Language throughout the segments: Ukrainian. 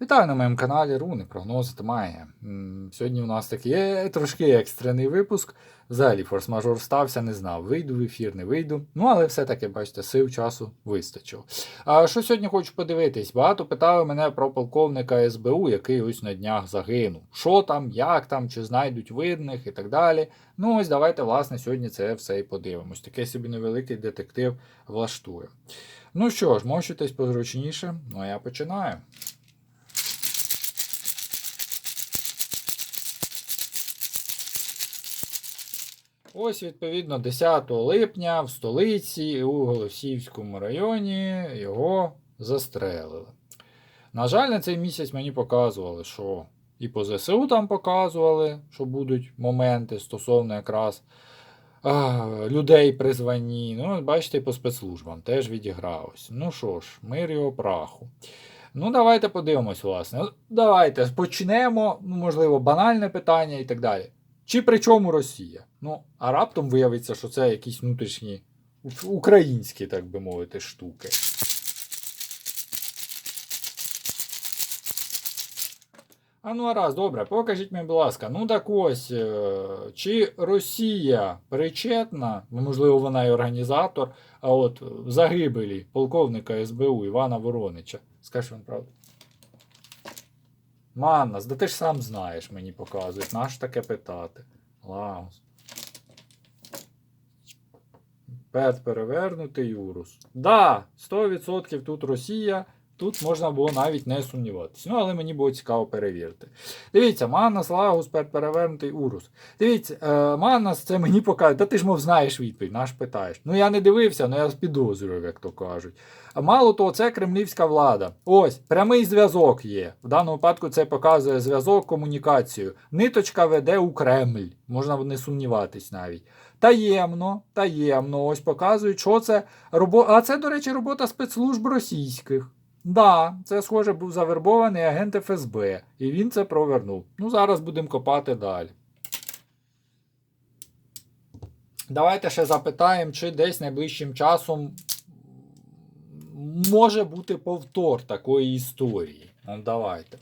Вітаю на моєму каналі Руни, прогнози та магія. Сьогодні у нас такий е, трошки екстрений випуск. Взагалі форс-мажор стався, не знав, вийду в ефір, не вийду. Ну, але все-таки, бачите, сил часу вистачило. А що сьогодні хочу подивитись? Багато питали мене про полковника СБУ, який ось на днях загинув. Що там, як там, чи знайдуть видних і так далі. Ну, ось давайте, власне, сьогодні це все і подивимось. Такий собі невеликий детектив влаштує. Ну що ж, мощитесь позручніше, ну а я починаю. Ось, відповідно, 10 липня в столиці у Голосіївському районі його застрелили. На жаль, на цей місяць мені показували, що і по ЗСУ там показували, що будуть моменти стосовно якраз а, людей при званні. Ну, бачите, по спецслужбам теж відігралось. Ну що ж, мир його праху. Ну, давайте подивимось, власне. Давайте почнемо, ну, можливо, банальне питання і так далі. Чи при чому Росія? Ну, а раптом виявиться, що це якісь внутрішні українські, так би мовити, штуки. А ну, а раз, добре, покажіть мені, будь ласка. Ну так ось, е, чи Росія причетна, ну, можливо, вона і організатор, а от загибелі полковника СБУ Івана Воронича. Скажи він правду. Маннас, да ти ж сам знаєш, мені показують. Наш таке питати. Лаус. Пет перевернутий Юрус. Да, 100% тут Росія. Тут можна було навіть не сумніватися. Ну, але мені було цікаво перевірити. Дивіться, Маннас, Лагус, перевернутий Урус. Дивіться, е, Маннас це мені показує. Та ти ж мов знаєш відповідь, наш питаєш. Ну я не дивився, але я підозрюю, як то кажуть. А мало того, це кремлівська влада. Ось, прямий зв'язок є. В даному випадку це показує зв'язок, комунікацію. Ниточка веде у Кремль. Можна не сумніватись навіть. Таємно, таємно, ось показують, що це робота. А це, до речі, робота спецслужб російських. Да, це, схоже, був завербований агент ФСБ, і він це провернув. Ну, зараз будемо копати далі. Давайте ще запитаємо, чи десь найближчим часом може бути повтор такої історії. Ну, давайте.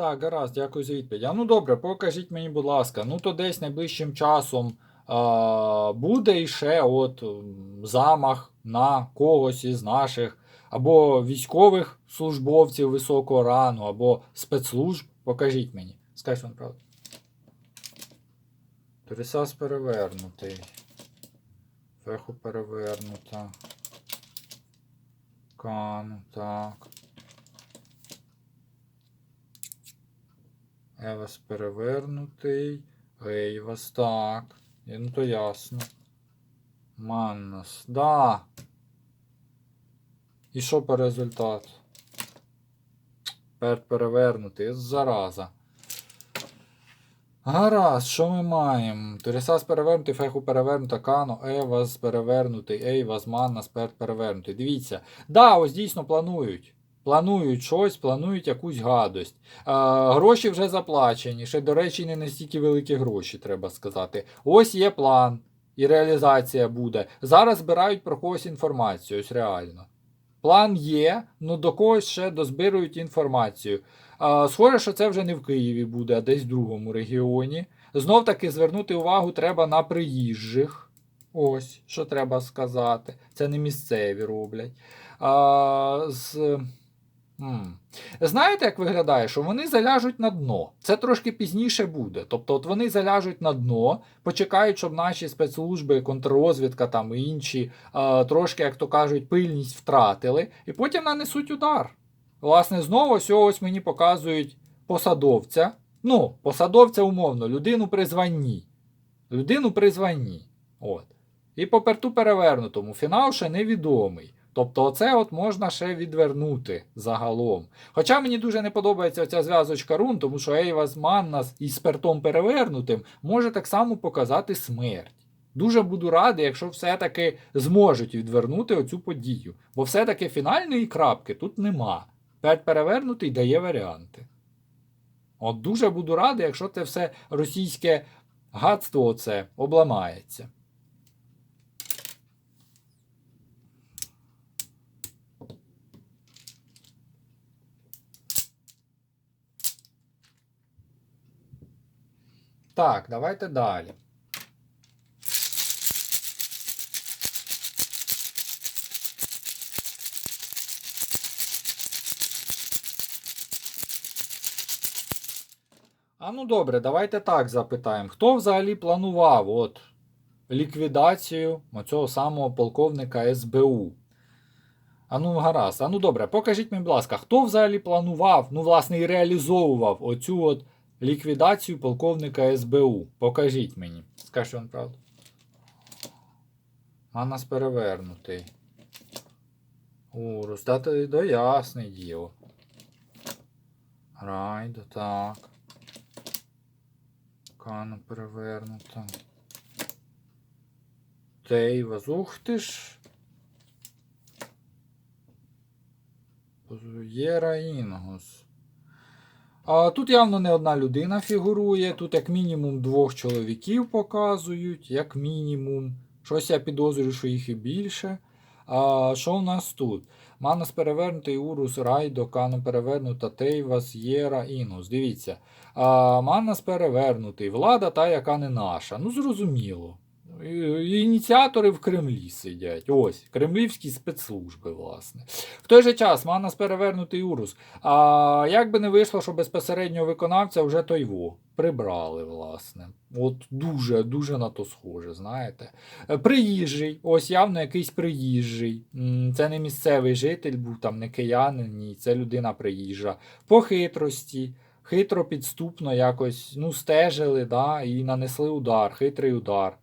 Так, гаразд, дякую за відповідь. А ну добре, покажіть мені, будь ласка. Ну то десь найближчим часом а, буде іще от замах на когось із наших або військових службовців високого рану, або спецслужб. Покажіть мені. Скажіть вам правду. Торісас перевернутий. Феху перевернута. Кан, так. Евас перевернутий. Ейвас, так. Ну то ясно. Маннас. Да. І що по результату? Перт перевернутий. Зараза. Гаразд, що ми маємо? Торісас перевернутий, феху перевернута, кано, Евас перевернутий, Ейвас, Маннас, перт перевернутий. Дивіться. Да, ось дійсно планують. Планують щось, планують якусь гадость. А, гроші вже заплачені. Ще, до речі, не настільки великі гроші, треба сказати. Ось є план, і реалізація буде. Зараз збирають про когось інформацію, ось реально. План є, ну до когось ще дозбирують інформацію. А, схоже, що це вже не в Києві буде, а десь в другому регіоні. Знов таки звернути увагу треба на приїжджих. Ось, що треба сказати. Це не місцеві роблять. А, з... м. Знаєте, як виглядає, що вони заляжуть на дно. Це трошки пізніше буде. Тобто, от вони заляжуть на дно, почекають, щоб наші спецслужби, контррозвідка там і інші а, трошки, як то кажуть, пильність втратили, і потім нанесуть удар. Власне, знову ось ось мені показують посадовця. Ну, посадовця умовно, людину при званні. Людину при званні. От. І по перту перевернутому фінал ще невідомий. Тобто, оце от можна ще відвернути загалом. Хоча мені дуже не подобається ця зв'язочка рун, тому що Ейвас Маннас із пертом перевернутим може так само показати смерть. Дуже буду радий, якщо все-таки зможуть відвернути оцю подію. Бо все-таки фінальної крапки тут нема. Перт перевернутий дає варіанти. От дуже буду радий, якщо це все російське гадство оце обламається. Так, давайте далі. А ну добре, давайте так запитаємо. Хто взагалі планував от, ліквідацію оцього самого полковника СБУ? А ну гаразд. А ну добре, покажіть мені, будь ласка, хто взагалі планував, ну, власне, і реалізовував оцю от ліквідацію полковника СБУ? Покажіть мені. Скажіть вам правду. Манас перевернутий. Урус, та то до ясне діло. Райдо, так. Кана перевернута. Тейвас. Ух ти ж. Єра Інгус. Тут явно не одна людина фігурує. Тут як мінімум двох чоловіків показують, як мінімум. Щось я підозрюю, що їх і більше. А що у нас тут? Манас перевернутий, Урус, Райдо, Кано перевернута, Тейвас, Єра, Інгус. Дивіться. А, Манас перевернутий. Влада та, яка не наша. Ну, зрозуміло. Ініціатори в Кремлі сидять. Ось, кремлівські спецслужби, власне. В той же час Манас перевернутий Урус. А як би не вийшло, що безпосередньо виконавця вже той во прибрали, власне. От дуже, дуже на то схоже, знаєте. Е, Приїжджий, ось явно якийсь приїжджий. Це не місцевий житель, був там не киянин, ні, це людина приїжджа. По хитрості, хитро підступно якось ну, стежили да, і нанесли удар, хитрий удар.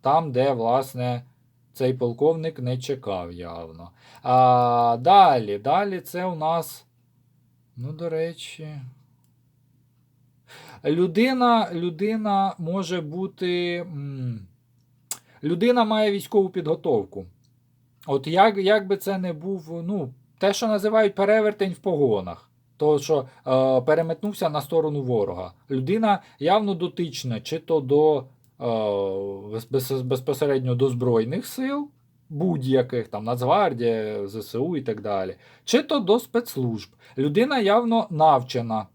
Там, де, власне, цей полковник не чекав явно. А далі, далі це у нас. Ну, до речі. Людина, людина може бути. Людина має військову підготовку. От як, як би це не був, ну, те, що називають перевертень в погонах. То, що е, переметнувся на сторону ворога. Людина явно дотична, чи то до безпосередньо до Збройних сил, будь-яких там Нацгвардія, ЗСУ і так далі, чи то до спецслужб. Людина явно навчена.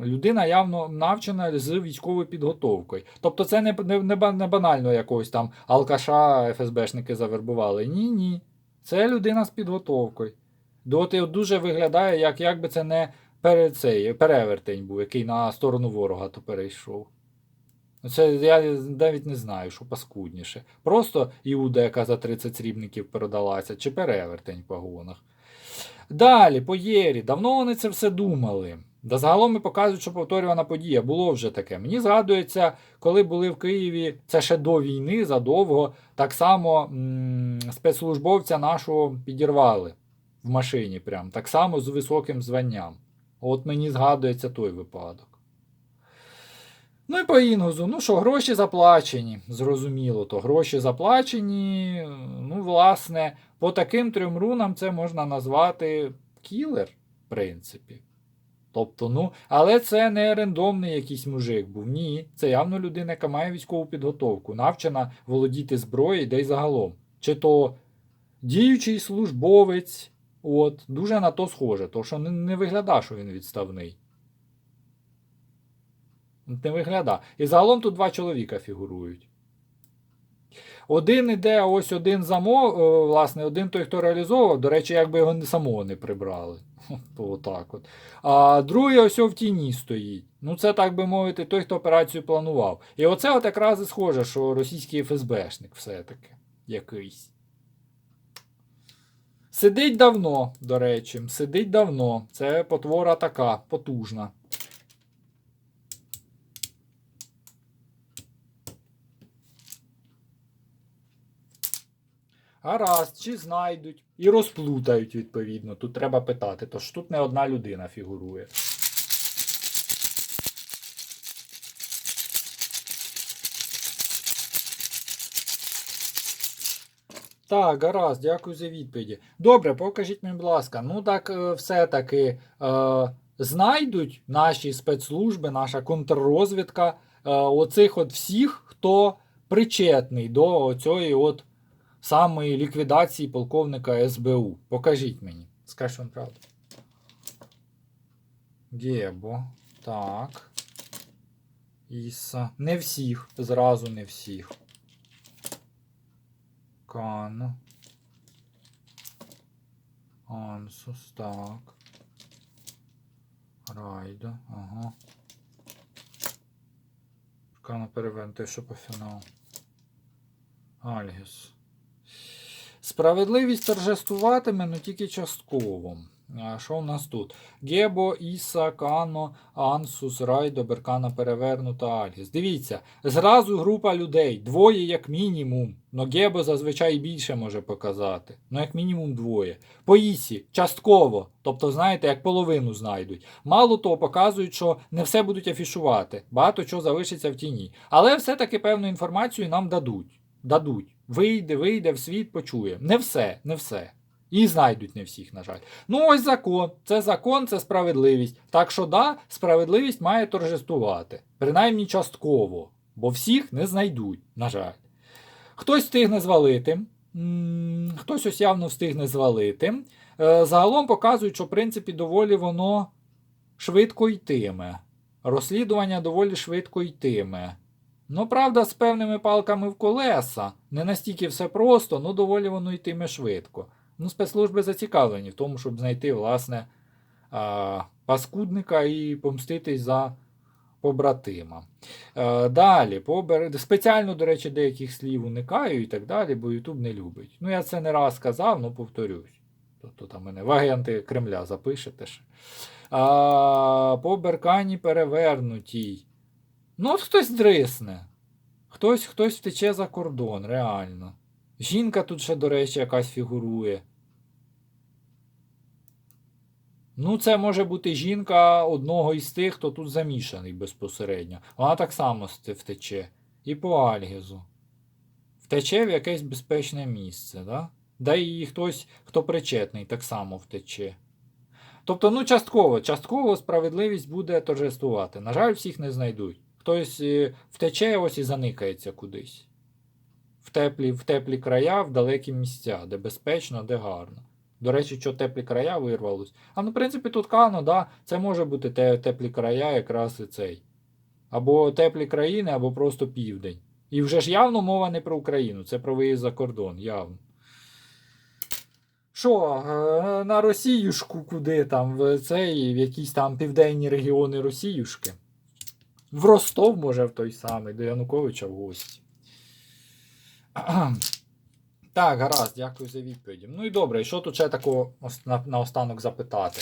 Людина явно навчена з військовою підготовкою. Тобто це не, не, не банально якогось там алкаша ФСБшники завербували. Ні, ні. Це людина з підготовкою. Доти от дуже виглядає, як, як би це не пере, цей, перевертень був, який на сторону ворога то перейшов. Ну, Це я навіть не знаю, що паскудніше. Просто Іуда, яка за 30 срібників продалася, чи перевертень в погонах. Далі, по Єрі. Давно вони це все думали. Да загалом ми показують, що повторювана подія. Було вже таке. Мені згадується, коли були в Києві, це ще до війни, задовго, так само м- спецслужбовця нашого підірвали в машині, прям, так само з високим званням. От мені згадується той випадок. Ну і по Інгузу, ну що, гроші заплачені, зрозуміло, то гроші заплачені. Ну, власне, по таким трьом рунам це можна назвати кілер, в принципі. Тобто, ну, але це не рандомний якийсь мужик був. Ні, це явно людина, яка має військову підготовку, навчена володіти зброєю, де й загалом. Чи то діючий службовець, от, дуже на то схоже, то що не, не виглядає, що він відставний. Не виглядає. І загалом тут два чоловіка фігурують. Один іде, ось один замов, е, власне, один той, хто реалізовував, до речі, якби його самого не прибрали. Отак от. А другий ось в тіні стоїть. Ну, це, так би мовити, той, хто операцію планував. І оце от якраз і схоже, що російський ФСБшник все-таки якийсь. Сидить давно, до речі, сидить давно. Це потвора така, потужна. Гаразд, чи знайдуть і розплутають, відповідно. Тут треба питати, тож тут не одна людина фігурує. Так, гаразд, дякую за відповіді. Добре, покажіть мені, будь ласка. Ну так, е, все-таки е, знайдуть наші спецслужби, наша контррозвідка оцих от всіх, хто причетний до цієї от самої ліквідації полковника СБУ. Покажіть мені. Скажіть вам правду. Гебо. Так. Іса. Не всіх. Зразу не всіх. Кано. Ансус, так. Райда, ага. Кано перевернути, що по фіналу. Альгіс. Справедливість торжествуватиме, але тільки частково. Що в нас тут? Гебо, Іса, Кано, Ансус, Райдо, Беркана перевернута, Альгіс. Дивіться, зразу група людей, двоє як мінімум. Но Гебо зазвичай більше може показати. Ну, як мінімум двоє. По Ісі, частково. Тобто, знаєте, як половину знайдуть. Мало того, показують, що не все будуть афішувати. Багато чого залишиться в тіні. Але все-таки певну інформацію нам дадуть. Дадуть. Вийде, вийде в світ, почує. Не все, не все. І знайдуть не всіх, на жаль. Ну, ось закон. Це закон, це справедливість. Так що, да, справедливість має торжествувати. Принаймні частково. Бо всіх не знайдуть, на жаль. Хтось встигне звалити. Хтось ось явно встигне звалити. Е, Загалом показують, що в принципі доволі воно швидко йтиме. Розслідування доволі швидко йтиме. Ну, правда, з певними палками в колеса. Не настільки все просто, ну доволі воно йтиме швидко. Ну, спецслужби зацікавлені в тому, щоб знайти, власне, а, паскудника і помститись за побратима. Е, Далі, по бер- спеціально, до речі, деяких слів уникаю і так далі, бо Ютуб не любить. Ну, я це не раз сказав, ну повторюсь. Тобто там мене в агенти Кремля запишете ще. А, по Беркані перевернутій. Ну, от хтось дрисне. Хтось, хтось втече за кордон, реально. Жінка тут ще, до речі, якась фігурує. Ну, це може бути жінка одного із тих, хто тут замішаний безпосередньо. Вона так само втече. І по Альгізу. Втече в якесь безпечне місце, да? Да і хтось, хто причетний, так само втече. Тобто, ну, частково, частково справедливість буде торжествувати. На жаль, всіх не знайдуть. Хтось е, втече ось і заникається кудись. В теплі, в теплі края, в далекі місця, де безпечно, де гарно. До речі, що теплі края вирвалось. А ну, в принципі, тут Кано, да, це може бути те, теплі края, якраз і цей. Або теплі країни, або просто південь. І вже ж явно мова не про Україну, це про виїзд за кордон, явно. Що, е, на Росіюшку куди там, в цей, в якісь там південні регіони Росіюшки? В Ростов, може, в той самий, до Януковича в гості. Так, гаразд, дякую за відповіді. Ну і добре, і що тут ще такого на, останок запитати?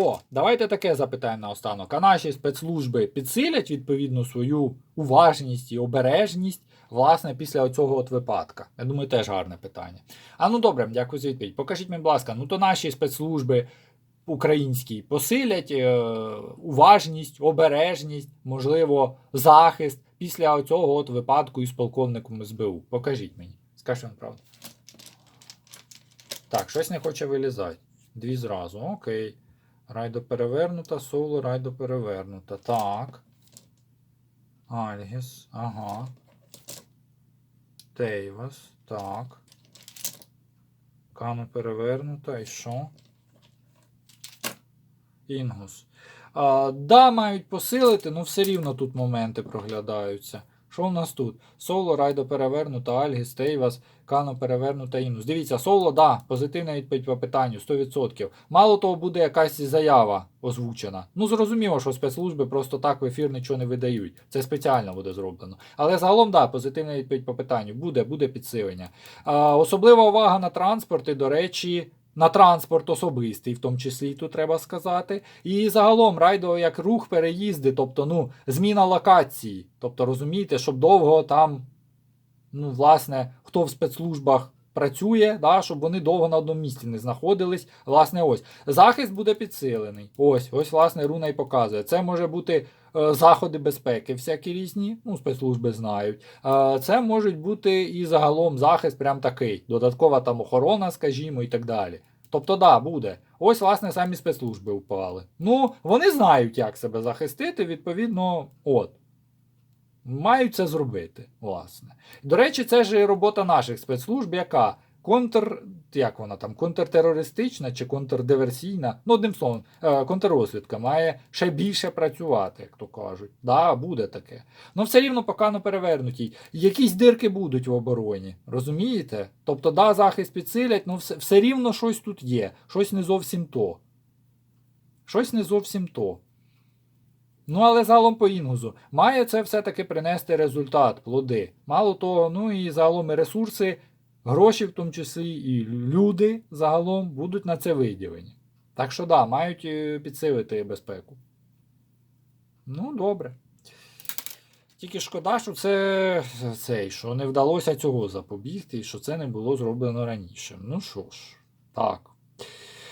О, давайте таке запитаємо наостанок. А наші спецслужби підсилять відповідно свою уважність і обережність, власне, після оцього от випадка? Я думаю, теж гарне питання. А ну добре, дякую за відповідь. Покажіть мені, будь ласка, ну то наші спецслужби українські посилять е, уважність, обережність, можливо, захист після цього от випадку із полковником СБУ. Покажіть мені. Скажіть вам правду. Так, щось не хоче вилізати. Дві зразу. Окей. Райдо перевернута, соло, райдо перевернута. Так. Альгіс. Ага. Тейвас. Так. Кано перевернута. І що? Інгус. А, да, мають посилити, але все рівно тут моменти проглядаються. Що в нас тут? Соло, райдо перевернута, Альгіс, Тейвас, Кано перевернута, Інус. Дивіться, соло, да, позитивна відповідь по питанню, 100%. Мало того, буде якась заява озвучена. Ну, зрозуміло, що спецслужби просто так в ефір нічого не видають. Це спеціально буде зроблено. Але загалом, да, позитивна відповідь по питанню. Буде, буде підсилення. А, особлива увага на транспорт і, до речі, на транспорт особистий, в тому числі тут треба сказати. І загалом райдо як рух переїзди, тобто ну, зміна локації. Тобто розумієте, щоб довго там, ну, власне, хто в спецслужбах працює, да, щоб вони довго на одному місці не знаходились. Власне, ось. Захист буде підсилений. Ось, ось, власне, руна і показує. Це може бути. Е, заходи безпеки, всякі різні, ну, спецслужби знають. Е, Це можуть бути і загалом захист, прям такий, додаткова там охорона, скажімо, і так далі. Тобто, да, буде. Ось, власне, самі спецслужби впали. Ну, вони знають, як себе захистити, відповідно, от. Мають це зробити, власне. До речі, це ж і робота наших спецслужб, яка контр. Як вона там, контртерористична чи контрдиверсійна, ну, одним словом, е, контррозвідка має ще більше працювати, як то кажуть. Да, буде таке. Ну, все рівно поки не перевернуті. Якісь дирки будуть в обороні, розумієте? Тобто, да, захист підсилять, ну все, все рівно щось тут є, щось не зовсім то. Щось не зовсім то. Ну, але загалом по інгузу. Має це все-таки принести результат, плоди. Мало того, ну і загалом і ресурси, гроші, в тому числі, і люди загалом будуть на це виділені. Так що да, мають е, підсилити безпеку. Ну, добре. Тільки шкода, що це цей, що не вдалося цього запобігти, і що це не було зроблено раніше. Ну що ж, так.